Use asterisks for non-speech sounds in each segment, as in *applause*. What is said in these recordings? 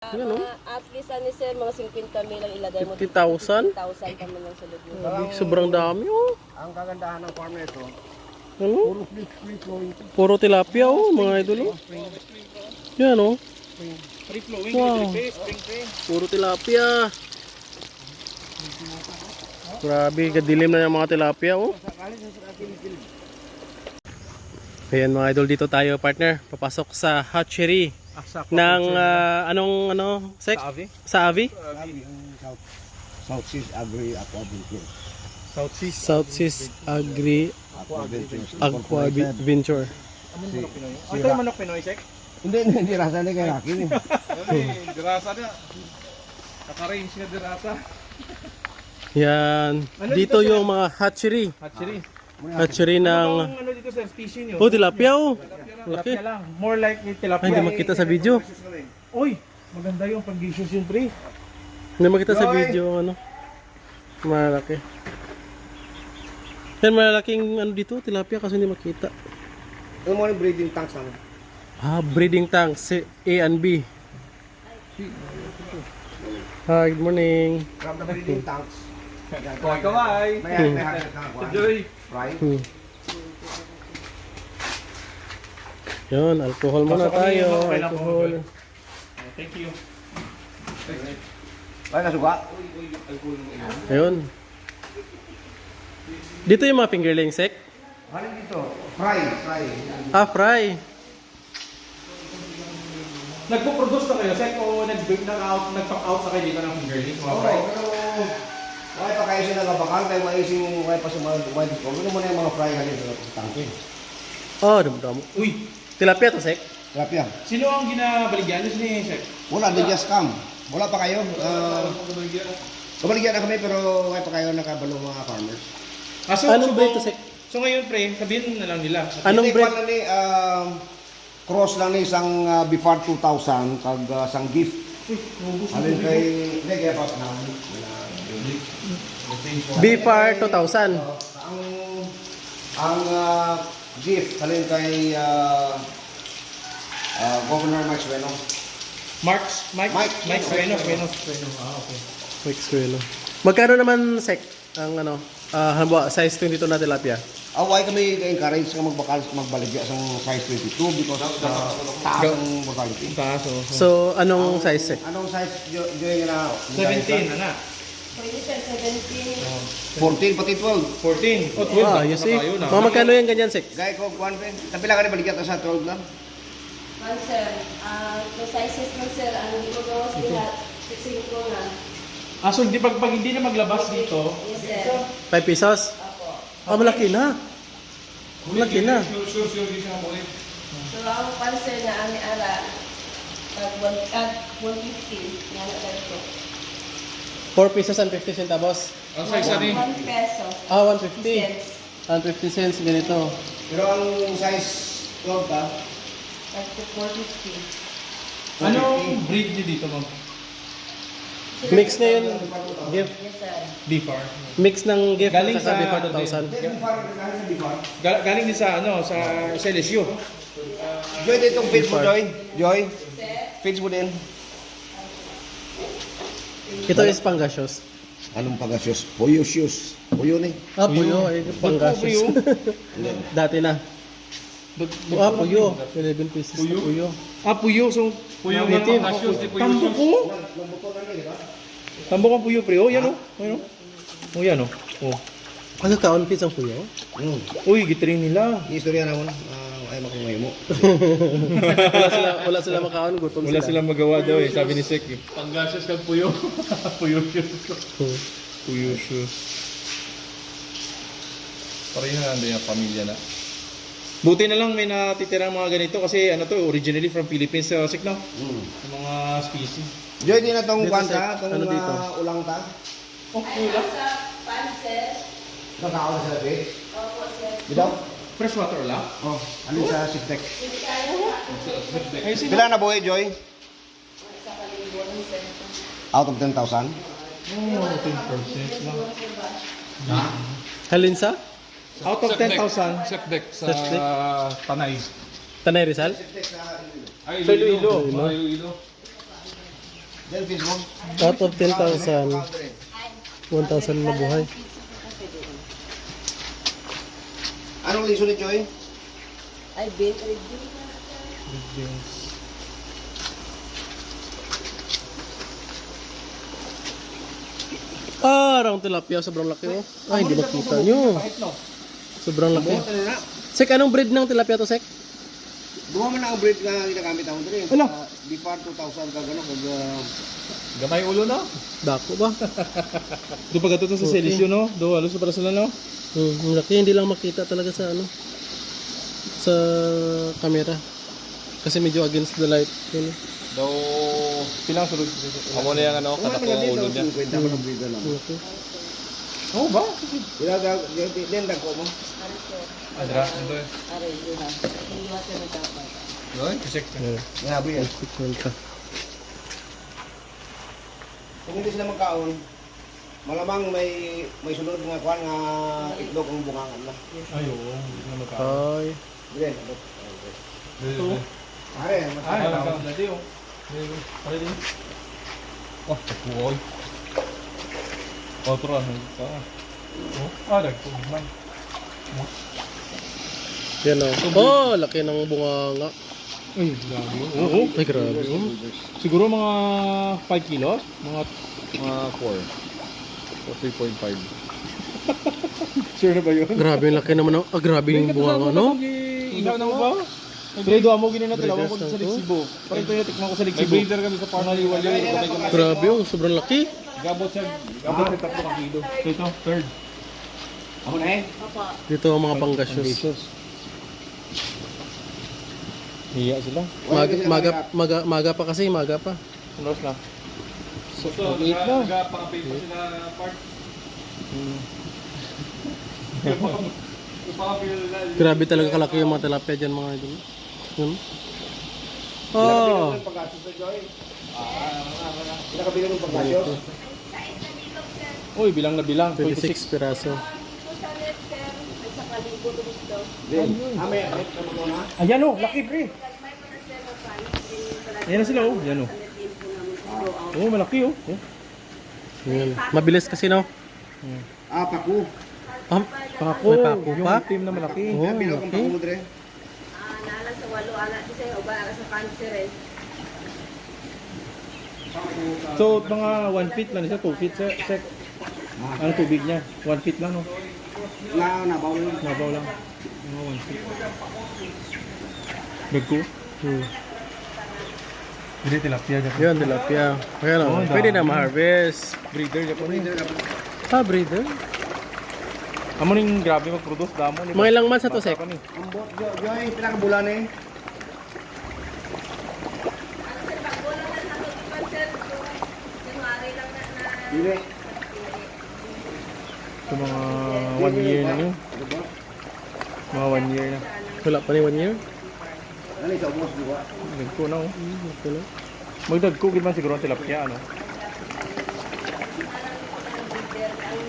Yan, oh. Mga at least ano sir, mga 50 mil ang ilagay mo. 50,000? 50,000 pa man lang sa loob. Grabe, sobrang dami oh. Ang kagandahan ng farm na ito, Ano? puro free, free flowing. Puro tilapia oh, mga idol oh. Yan oh. Free flowing, Wow. Puro tilapia. Grabe, kadilim na yung mga tilapia oh. Ayan mga idol, dito tayo partner. Papasok sa hatchery ng ah, anong ano, sek? Sabi? Sa Avi? Sabi ang South, South Seas Agri Aqua Venture. South Seas. South Seas Agri Aqua Ventures. Aqua Venture. Ano tayo manok Pinoy, Sek? Hindi, hindi, hindi rasa na kay akin *laughs* eh. Dirasa na. Naka-range na dirasa. Yan. Dito yung mga hatchery. Hatchery. Hatchery ng... Ang ano dito sa species nyo? Oh, tilapia oh. Laki. Tilapia lang. More like Ay, tilapia. hindi makita sa video. Uy, maganda yung pag-issues yung pre. Hindi makita sa video ang ano. Malaki. Yan, malalaking ano dito, tilapia kasi hindi makita. Yung mga breeding tanks namin. Ah, breeding tank, si A and B. Hi, good morning. From the breeding tanks. Kawai kawai. May harvest na. Enjoy. Fry. Hmm. Yun, alcohol muna Pasok tayo. okay lang po. Alcohol. Thank you. Ay, nasuga? Ayun. Dito yung mga fingerling sec. Ano dito? Fry, fry. Ah, fry. Nagpo-produce na kayo, Sek, o nag-break na out, nag-top out na kayo dito ng fingerlings, mga Oo, fry? pero... Wala pa kayo sila kabakal, kaya maising wala pa sa mga Dubai dito. Ano mo na yung mga fry halin sa tangke. Oh, damo Uy, Tilapia to, sec. Tilapia. sino ang ginabaligyan nyo ni Sek? Wala, they just come. Wala pa kayo. Uh, Kabaligyan na kami pero wala pa kayo nakabalo mga farmers. Ah, so, Anong so, breed to, sec? So ngayon, pre, sabihin na lang nila. Anong Hindi, breed? na ni, um, cross lang ni isang uh, Bifar 2000 kag uh, sang gift. Alin kay hindi kaya pas na. Bifar 2000. Ang ang uh, gift alin kay uh, uh, Governor Max Bueno. Marks, Mike, Mike. Mike, Bueno, Bueno, Bueno. Ah, okay. Quick swallow. Magkano naman sec ang ano? Ah, halimbawa, size 22 na tilapia. Away kami encourage nga magbakal magbaligya sa size 22 because of the taas ang mortality. Taas. So, anong size sec? Anong size jo- joy na? 17, ana. Pwede sir, 17. 14 pati 12. 14. O, 12. Ah, you see? Mga magkano yan ganyan sec? Gaya ko, kuhan pa Tapila ka baligya ta sa 12 lang. Man sir, ah, the sizes man sir, ang hindi ko gawas lahat, 5 na. Ah, so hindi pag, pag hindi na maglabas dito, Yes sir. 5 pesos? Apo. Ah, malaki na. Malaki na. Sure, sure, sure. So ang panser na ani ara, tag 1 at 150, nga na dito. 4 pesos and 50 centavos. Ang size ani? 1 peso. Ah, 50 150. cents. Ah, 50 cents ganito. Pero ang size 12 ka, Tag 450. Anong breed niyo dito, ma'am? Mix na yun. Gift. Yes sir. Bifar. Mix ng gift Galing sa- before 2000. hindi mo parang kailangan sa Bicol. Gal- galing din sa ano, sa sa LSU. Joy, dito itong feeds mo, Joy. Joy, feeds mo din. Ito is pangasios. Anong pagasyos? Puyo shoes. Puyo ni. Ah, puyo. Ay. *laughs* Dati na. Ah, puyo. 11 pieces na puyo. Ah, puyo. So, puyo nga, native. Pangasius, Tambok ko. Tambok ang puyo, pre. Oh, yan oh. Yan oh. Oh, yan oh. Oh. Ano kaon piece ang puyo? Hmm. Uy, gitring nila. Istorya na mo na. Ah, ay makumay mo. wala sila wala sila makaon gutom Wala sila. silang magawa daw eh, sabi ni Sek. eh. Panggasyos kang puyo. *laughs* puyo. Puyo shoes. Pareho na din ang pamilya na. Buti na lang may natitirang mga ganito kasi ano to, originally from Philippines sa Sek no? Hmm. Yung mga species. Joy, di na itong Dito kwanta, itong ano dito? ah, ulang ta. Oh, Ay, sa panser, Nakakaon na sa fish. opo sir. Dito? Freshwater lang. Oh, ano sa Siftex? Ay, sino? Pila na buhay, Joy? Out of 10,000? Oh, 10% lang. Halin sa Out of 10,000. Sepdek sa Sepdek? Tanay. Tanay Rizal? Ay, Sa Iloilo. Iloilo. Mo. Out of 10,000, 1,000 na buhay. Anong liso ni Joy? Ay, bit ready. Ah, rang tilapia, sobrang laki oh. Ay, hindi makita nyo. Sobrang laki. Na na. Sek, anong breed ng tilapia to, Sek? Duha man ang breed nga ginagamit ako diri. Ano? Uh, Before 2000 ka gano kag uh, Gamay ulo no? Dako ba? Do pa gato to sa selisyo no? Do halos para sila no? Hmm, ang laki, hindi lang makita talaga sa ano sa camera. Kasi medyo against the light. Yun. Do pilang sulod. Amo na yung ano, Wala katak man ko dito ulo niya. 50 man ang breed na. Ang laki. Oh ba? Ila ga din dag ko mo. Adra, ito eh. Aray, duha. Hindi wa ka dapat. Yeah, Grabe yan. 50. Kung hindi sila magkaon, malamang may may sunod nga kwan nga itlog ang bungangan na. Ayo, hindi na magka. Ay, Dire. Ito. Are, Ay, ang dati oh. Pare din. Oh, takuoy. Otro ano ito. Oh, ah, dagko man. yan o. Oh, laki ng bunganga. Ay, grabe. Oo. Ay, grabe. oh. Siguro mga 5 kilos, mga mga 4 o 3.5. sure na ba yun? Grabe, ang laki naman. Ah, grabe yung bunganga, no? Ikaw na mo ba? Pero do amo gini na tilawan ko sa. Ligsibo. Parang ito yung tikman ko sa Ligsibo. May breeder kami sa Parnaliwal yun. Grabe, oh, sobrang laki. Gabot siya. Gabot siya tatlo kilo. So ito, third. Ako na eh. Dito ang mga panggasyos. Hiya sila. Maga, maga, maga, maga pa kasi, maga pa. Ano na? So, Maliit na. nagpapakapay pa sila part. Na *laughs* Grabe talaga kalaki yung mga tilapia dyan mga idol. Yun. Oh, Ng pagkasos sa Joy. Pinakabili ng pagkasos. Uy, bilang na bilang. 26 piraso. Din. Ah, may may kamuto na. Ayan o, laki pre. Ayan na sila oh. Ayan oh. Oh, malaki oh. oh. Yun. Mabilis kasi no? Ah, paku. Ah, Pako. May pako yung pa? itim na malaki. Oh, Kaya bilog ang laki. paku mo dire. Ah, naalang sa walo anak kasi uba sa cancer eh. So, mga 1 feet lang siya, 2 feet sek. Ang tubig niya, 1 feet lang no. Na nabaw lang. Nabaw lang. Mga 1 feet. Gagko. Hmm. Hindi tilapia dyan. Yun, tilapia. Kaya Oh, lang, pwede na ma-harvest. Breeder dyan po niya. Ah, breeder. Amo ning grabe mag-produce damo ni. Mga ilang months na to, Sek? Ang bot Joy, pinakabulan eh. Na na. Dili. Sa mga 1 year na yun. Ba? Mga 1 year na. Wala pa ni one year. Ano ba? Dagko na oh. Magdagko gid man siguro ang tilapia ano.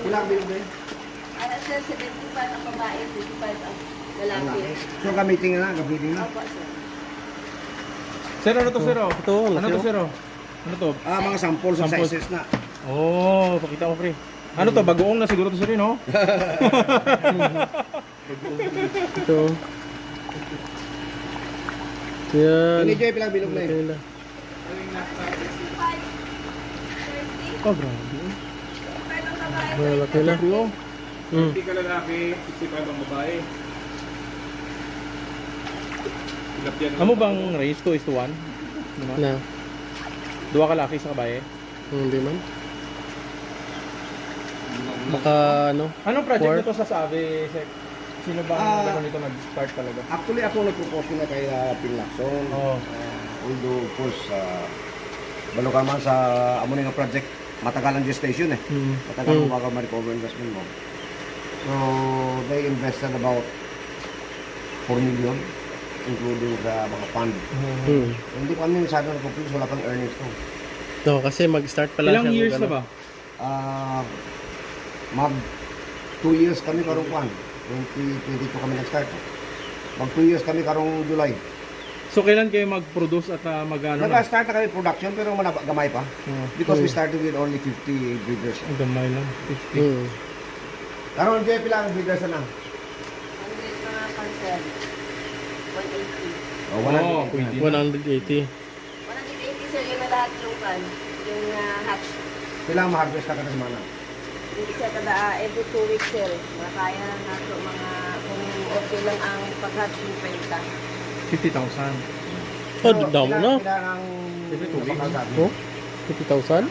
Ilang bilog din. Ara sir, 75 ang babae, 25 ang lalaki. So gamitin na, gamitin na. Opo, sir. Sir ano to sir oh? Ito, Ano to sir oh? Ano to? Ah, mga sample sa Sample. sizes na. Oh, pakita mo pre. Ano to? Bagoong na siguro to sir no? Ito. Yan. Ini Joy, pilang bilog na eh. Nila. Oh, grabe. Oh, laki na. Hmm. 50 ka lalaki, 65 ang babae. Amo bang race to is to 1? Diba? Na. Duwa ka laki sa kabaye. Hmm, Hindi man. Baka ano. Anong project nito sa Sabi, Sek? Sino bang Ah. ano nito nag-start talaga? Actually, ako nagpropose ko na kay uh, Pin Lacson. Oo. Uh, although, of course, uh, man sa amo nga project, matagal ang gestation eh. Hmm. Matagal Hmm. mo bago ma-recover investment mo. So, they invested about 4 million, including the mga fund. Hmm. Hindi ko kami masyado na-complete, wala pang earnings to. No, kasi mag-start pa lang Ilang siya years na ba? Ah, mag 2 years kami karong kwan. 2022 kami nag-start. Mag 2 years kami karong July. So kailan kayo mag-produce at uh, mag-ano na? Nag-start na kami production pero manaba- gamay pa. Oh, Because we started with only 50 breeders. ang gamay lang. 50. Hmm. Karon kaya pila ang breeders na? 100 mga parcel. 180. Oh, Oh, 180. pwede. 180. 180 sir, yung lahat pan. Yung uh, hatch. Ang ma-harvest ka kada semana? Hindi siya kada ah, every 2 weeks sir. Makaya na nato mga kung okay lang ang pag-hatch yung penta. 50,000. Oh, damo na. Ang Every two weeks. napakagabi? Oh, 50,000?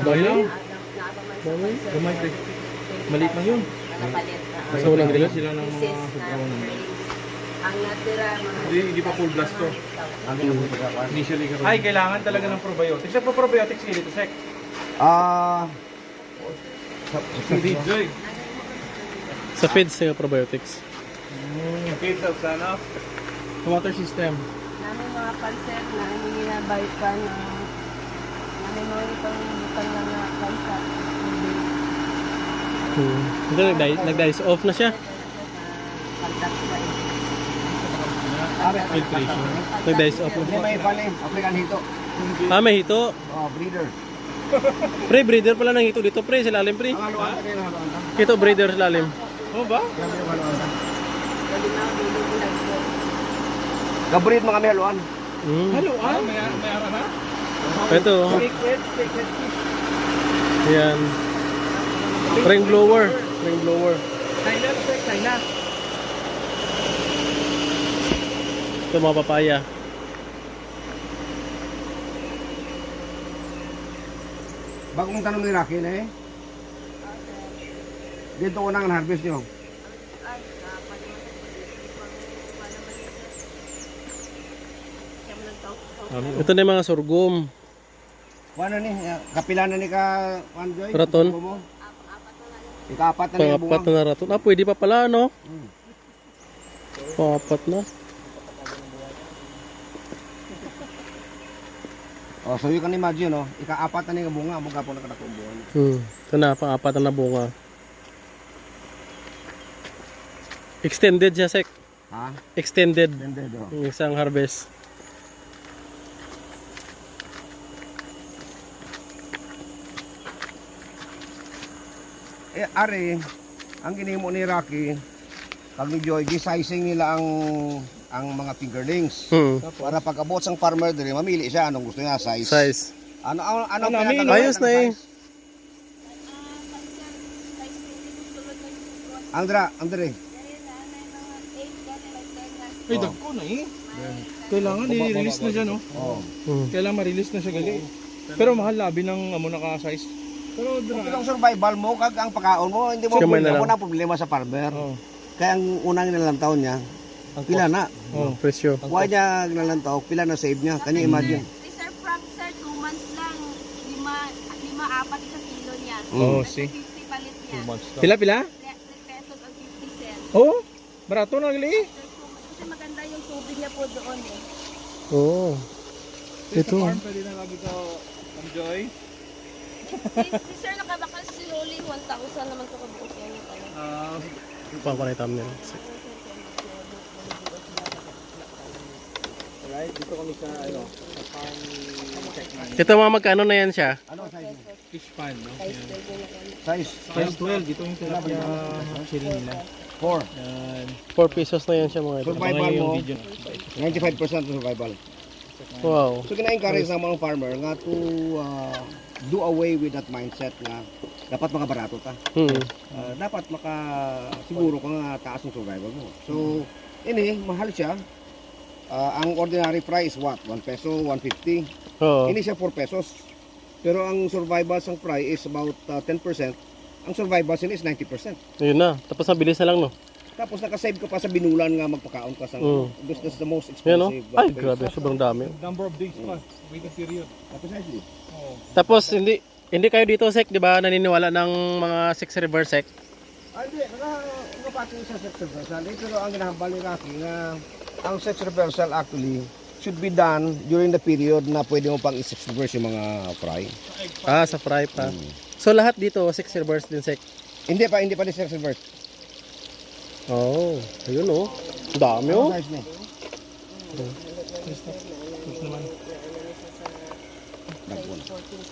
Gamay lang. Gamay. Gamay, pre. Maliit lang yun. Nakapalit. Basta walang Dala bilis. sila ng mga sobrang breeding. Ang natira, mga... Hindi, hindi pa full blast to. Ang. Initially ka Ay, kailangan talaga ng probiotics. Sa probiotics dito, Sek? Ah. Hindi, Joy. Sa feeds nga probiotics. Kids of sana. Water system. Namin mga pansep na hindi ginabay pa na namin mga itong butang lang na pansep. Hmm. Hindi, nag-dice, nag-dice off na siya. Nag-dice off na may palim. African hito. Ah, may hito. Oh, breeder. Pre, breeder pala ng hito dito, pre. Sa lalim, pre. Haluan haluan. Hito, breeder sa lalim. Oh ba? Haluan bilog na ito. Gabreed mga may haluan. Hello, ah? May, may ara na? Ito. oh. Ayan. Ring blower. Ring blower. China, China. Ito mga papaya. Bagong tanong ni Rocky na eh. Dito harvest nyo. Ko. Siyam lang tao. Ito na yung mga sorghum. Ano ni? Kapila na ni ka, Juan Joy? Raton. Ika-apat na Pangapat bunga. na na raton. Ah, pwede pa pala, no? Pangapat na. Oh, so you can imagine, no? Ika-apat na ni ka bunga, mga po nakadakong buwan. Hmm. Ito na, pangapat na na bunga. Extended siya, Sek. Ha? Extended. Tended, oh. Yung isang harvest. Eh, are, ang ginimo ni Rocky, kag ni Joy, gisizing nila ang ang mga fingerlings. Hmm. Para pag abot sang farmer dire, mamili siya anong gusto niya size. Size. Ano ano ano Ano, pinatagalan ayos na eh. Andra, Andre. Ay, Oh. dagko na eh. Kailangan i-release na siya, no? Oh. Hmm. Kailangan ma-release na siya gali. Pero mahal labi ng amo naka-size. Pero Kung ang survival mo kag ang pakaon mo, hindi mo Kamay na problema lang. na problema sa farmer. Oh. Kaya ang unang nilalantaw niya, pila na. Oh, presyo. Why niya nilalantaw, pila na save niya. Kanya imagine. Reserve crop sir, 2 months lang. Lima, lima apat sa kilo niya. Oh, Nasa see. 50 palit niya. Pila pila? 3 pesos ang 50 cents. Oh, barato na gali. Sir. Kasi maganda yung tubig niya po doon eh. Oo. Oh. Ito. Pwede na lagi ka, enjoy. Si, si sir nakabakal si Rolling 1,000 naman ito kabuot yan yung ano. Ah, Papanay thumbnail. Right, dito kami sa ano, sa farm check man. Ito mga magkano na yan siya? Ano size? Fish pan, no? Size Size 12, dito yung tilapia shilling nila. 4. Yan. 4 pesos na yan siya mga ito. Survival mo, video. 95% survival. Wow. So kina-encourage sa mga farmer nga to uh, do away with that mindset nga dapat makabarato ta. Hmm. Uh, dapat maka siguro ka nga taas ng survival mo. So ini mahal siya. Uh, ang ordinary price what? 1 peso, 150. Oo. Ini siya 4 pesos. Pero ang survival sang fry is about uh, 10%. Ang survival sin is 90%. Yun na. Tapos mabilis na lang, no? Tapos nakasave ka pa sa binulan nga magpakaon ka sang Mm. this is the most Yan, no? expensive. uh, Ay, grabe. Sobrang dami. number of days pa. Waiting period. Precisely. Tapos, hindi hindi kayo dito, Sek, di ba? Naniniwala ng mga Six River Sek? Ah, hindi. Naka, nakapati sa sex reversal. Eh, pero ang ginahambal ni Rocky nga ang sex reversal actually should be done during the period na pwede mo pang i-sex reverse yung mga fry. Ah, sa fry pa. So, lahat dito, Six Rivers din, Sek? Hindi pa, hindi pa di sex reverse. Oh, ayun, oh. Dami, oh. Naano na siya sa Dagwan. size 14,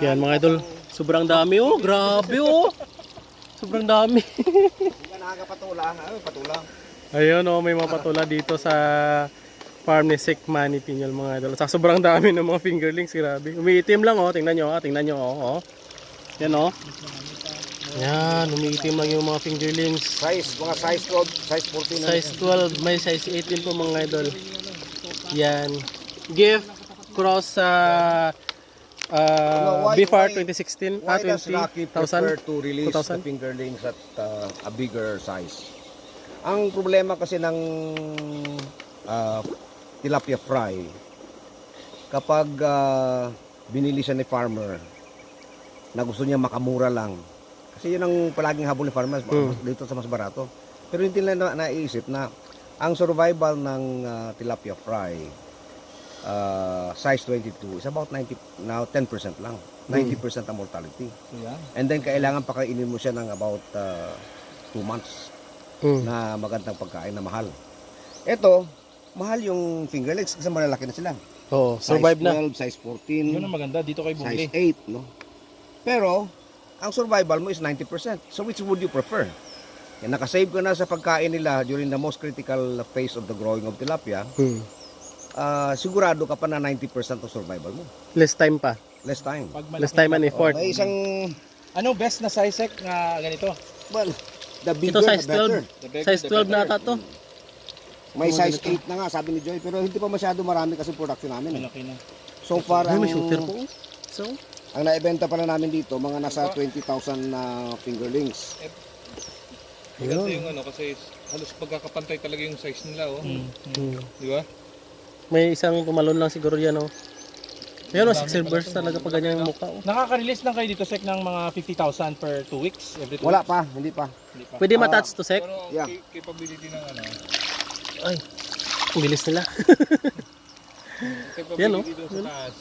17. Yan mga idol. Sobrang dami oh. Grabe oh. Sobrang dami. Nakakapatula. Ay, patula. Ayun oh, may mga patula dito sa farm ni Sek Manny Pinyol mga idol. Sa sobrang dami ng mga fingerlings, grabe. Umiitim lang oh, tingnan nyo ah, tingnan nyo oh. oh. Yan oh. Yan, umiitim lang yung mga fingerlings. Size, mga size 12, size 14 na. Size 12, may size 18 po mga idol. Yan. Gift cross sa uh, BFAR why- 2016, Why ah does Rocky prefer 20,000. to release 2,000? the fingerlings at uh, a bigger size? Ang problema kasi ng uh, tilapia fry, kapag uh, binili siya ni farmer, na gusto niya makamura lang, kasi yun ang palaging habol ni farmer, Hmm. dito sa mas barato. Pero hindi nila na, naisip na ang survival ng uh, tilapia fry, uh, size 22 is about 90 now 10% lang. 90% ang mortality. And then kailangan pakainin mo siya ng about 2 months Mm. na magandang pagkain na mahal. Ito, mahal yung fingerlings kasi malalaki na sila. Oh, survive size na. 12, size 14, Yun ang maganda. Dito kayo bumili. size 8, no? Pero, ang survival mo is 90%. So which would you prefer? Yan, nakasave ka na sa pagkain nila during the most critical phase of the growing of tilapia, Hmm. Ah, sigurado ka pa na 90% of survival mo. Less time pa. Less time. Pag Less time and effort. May isang, Ano best na size sec na ganito? well, the bigger, Ito size the better. 12. The big- Size the 12 na ata to. May size 8 na nga, sabi ni Joy, pero hindi pa masyado marami kasi production namin. eh. Malaki na. So far, Ay, ang, may shooter po. So, ang naibenta pala namin dito, mga nasa 20,000 na fingerlings. Maganda yung ano kasi halos pagkakapantay talaga yung size nila oh. hmm. Di ba? May isang tumalon lang siguro yan oh. Ayun oh, six silvers talaga pag ganyan yung mukha oh. Nakaka-release lang kayo dito sec ng mga 50,000 per 2 weeks every two Wala pa, hindi pa. Pwede matouch to sec? Pero Yeah. ca- capability ng ano, Ay, ang bilis nila. *laughs* capability Yan, oh. doon sa taas.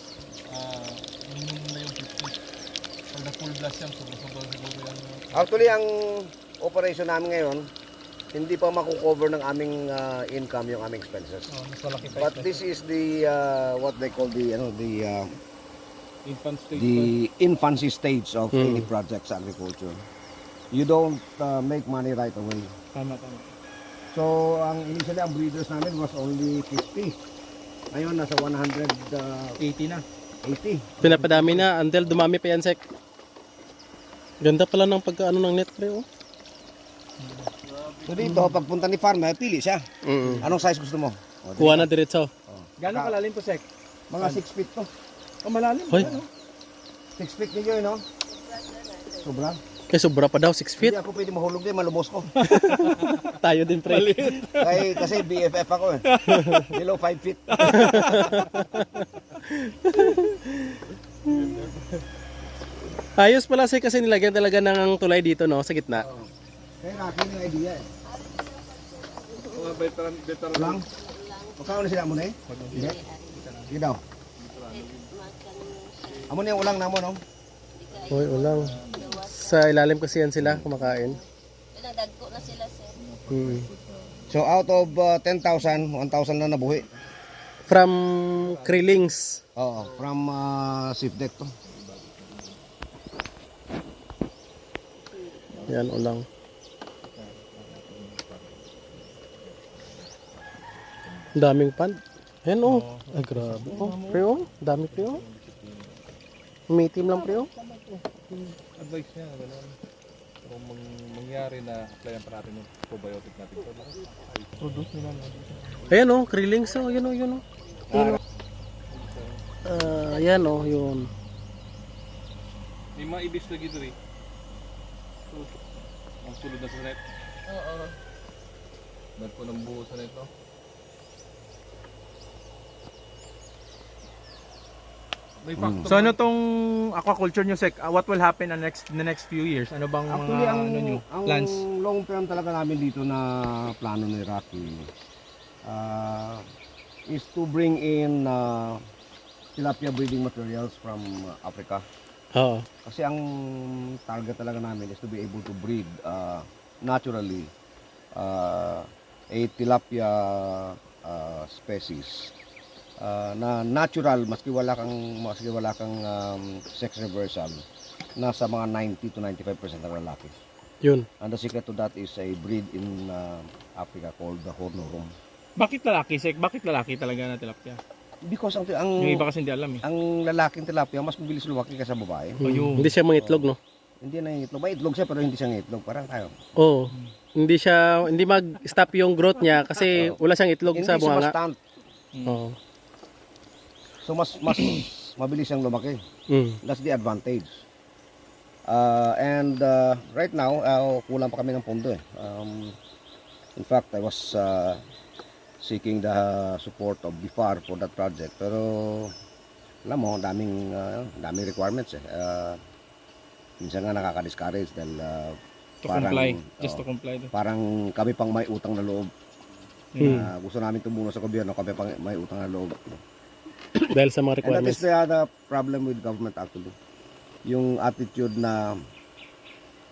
Ah, minimum na yung 50. Pag na full blast yan, sobrang siguro yan. Actually, ang operation namin ngayon, hindi pa makukover ng aming ah, income yung aming expenses. Oh, mas malaki pa. But this is the uh, what they call the ano the uh, infant stage the infancy stage of Hmm. any project sa agriculture. You don't uh, make money right away. Tama, tama. So, ang initially ang breeders namin was only 50. Ngayon nasa 180. 80 na. Pinapadami na until dumami pa yan sec. Ganda pala ng pagkaano ng net pre oh. So dito, pagpunta ni farmer, pili siya. Mm. Anong size gusto mo? O, di- Kuha na diretso. Gano'ng Ka- kalalim to sec? Mga 6 feet to. Oh, malalim. Hoy, 6 feet ninyo, no? Sobra. kay sobra pa daw 6 feet. Hindi ako pwede mahulog din, malubos ko. *laughs* Tayo din pre. Kay, kasi BFF ako eh. *laughs* Below 5 feet. *laughs* Ayos pala sec kasi nilagyan talaga ng tulay dito no sa gitna. Kaya nakin yung idea eh. Mga veteran, veteran. Lang? Magkano na sila mo na eh? Hindi? Hindi daw. Amo na yung ulang namo no? Hoy, ulang. Sa ilalim kasi yan sila kumakain. Pinadagko na sila sir. Mm. So out of uh, 10,000, 1,000 na nabuhi. From Krillings. Oo, from uh, Swift Deck to. Yan, ulang. Daming pan. Yan oh. Ay, grabe. Oh, pre oh. Dami pre oh. Umitim lang pre oh. Advice niya, gano'n. Kung mang, mangyari na applyan pa natin yung probiotic natin. So, Ayan oh, Krillings oh. Yun oh, yun oh. Yun oh. Ah, yan oh, yun. may mga ibis gito rin. So, ang sulod na sa net. Oo. Dahil po ng buo sa net, no? May factor. So ano tong aquaculture nyo sec? Uh, what will happen in the next the next few years? Ano bang Actually, mga ang, ano nyo, ang plans? long term talaga namin dito na plano ni Rocky uh, is to bring in uh, tilapia breeding materials from uh, Africa. Oo. Kasi ang target talaga namin is to be able to breed uh, naturally uh, a tilapia uh, species uh, na natural maski wala kang maski wala kang um, sex reversal nasa mga 90 to 95% ng lalaki. Yun. And the secret to that is a breed in uh, Africa called the Hornorum. Bakit lalaki, Sek? Bakit lalaki talaga na tilapia? Because ang ang, Yung iba kasi hindi alam eh. ang lalaking tilapia mas mabilis lumaki kaysa babae. Oh, yung- Hindi siya mangitlog, no? Hindi na itlog. May itlog siya pero hindi siya itlog. Parang tayo. Oo. Hindi siya, hindi mag-stop yung growth niya kasi wala siyang itlog Hindi sa siya bunganga. mastant. Oo. So mas mas *clears throat* mabilis siyang lumaki. Mm. That's the advantage. Uh, and uh, right now, uh, kulang pa kami ng pondo eh. Um, in fact, I was uh, seeking the support of BIFAR for that project. Pero, alam mo, daming, uh, daming requirements eh. Uh, minsan nga nakaka-discourage dahil uh, To comply. Just oh, to comply. parang kami pang may utang na loob. Mm. Uh, gusto namin tumulong sa gobyerno, kami pang may utang na loob. Dahil sa mga And that is requirements. the other problem with government actually. Yung attitude na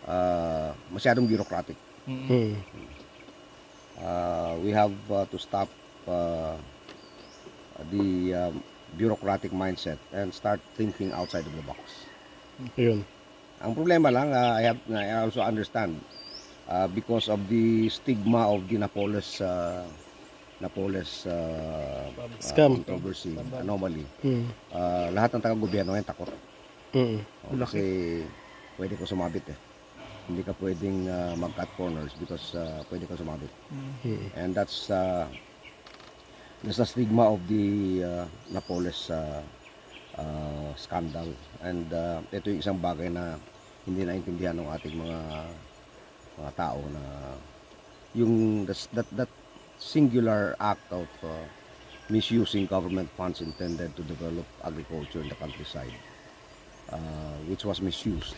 uh, masyadong bureaucratic. Mm. Mm. Uh, we have uh, to stop uh, the um, bureaucratic mindset and start thinking outside of the box. Yun. Ang problema lang, uh, I have I also understand uh, because of the stigma of the Napoles uh, Napoles uh, uh, Scam. controversy anomaly. Mm. Uh, lahat ng taga-gobyerno ngayon takot. Mm. O, kasi pwede ko sumabit eh. Hindi ka pwedeng uh, mag-cut corners because uh, pwede ka sumabit. Mm. And that's uh, that's the stigma of the uh, Napoles uh, uh, scandal. And uh, ito yung isang bagay na hindi naintindihan ng ating mga mga tao na yung that's- that that singular act of uh, misusing government funds intended to develop agriculture in the countryside uh, which was misused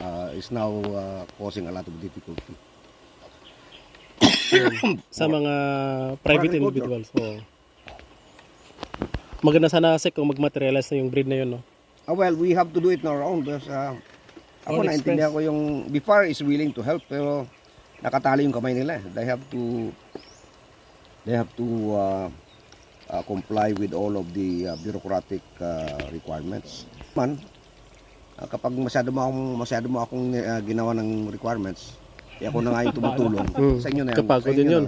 uh, is now uh, causing a lot of difficulty. *coughs* Sa mga private individuals. Oo. Maganda sana sek kung mag-materialize na yung breed na yun, no? Ah, well, we have to do it on our own because uh, ako naintindihan ko yung BIFAR is willing to help pero nakatali yung kamay nila. They have to they have to uh, uh, comply with all of the uh, bureaucratic uh, requirements. Man, uh, kapag masyado mo akong masyado mo akong uh, ginawa ng requirements, eh ako na nga yung *laughs* tumutulong. Hmm. Sa inyo na yan. Inyo din yun.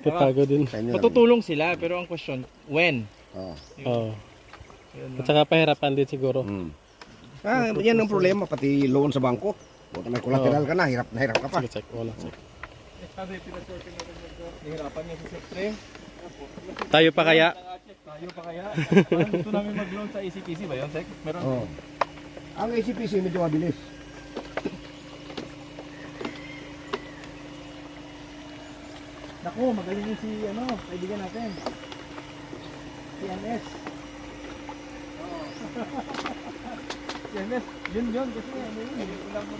Kapagod din. Matutulong sila, pero ang question, when? Oo. Oo. At saka pahirapan din siguro. Mm. Ah, yan ang problema, pati loan sa bangko. Kung may collateral ka na, hirap na hirap ka pa. Sige, check. Wala, check. Nahirapan niya si Sektre. Tayo pa kaya? Tayo pa kaya? *laughs* Parang gusto namin mag-loan sa ACPC ba yun, Sek? Meron? Ang ACPC medyo mabilis. Naku, magaling yung si, ano, kaibigan natin. Si NS. Oo. *laughs* si NS, yun yun, kasi ano yun, eh, ulang mo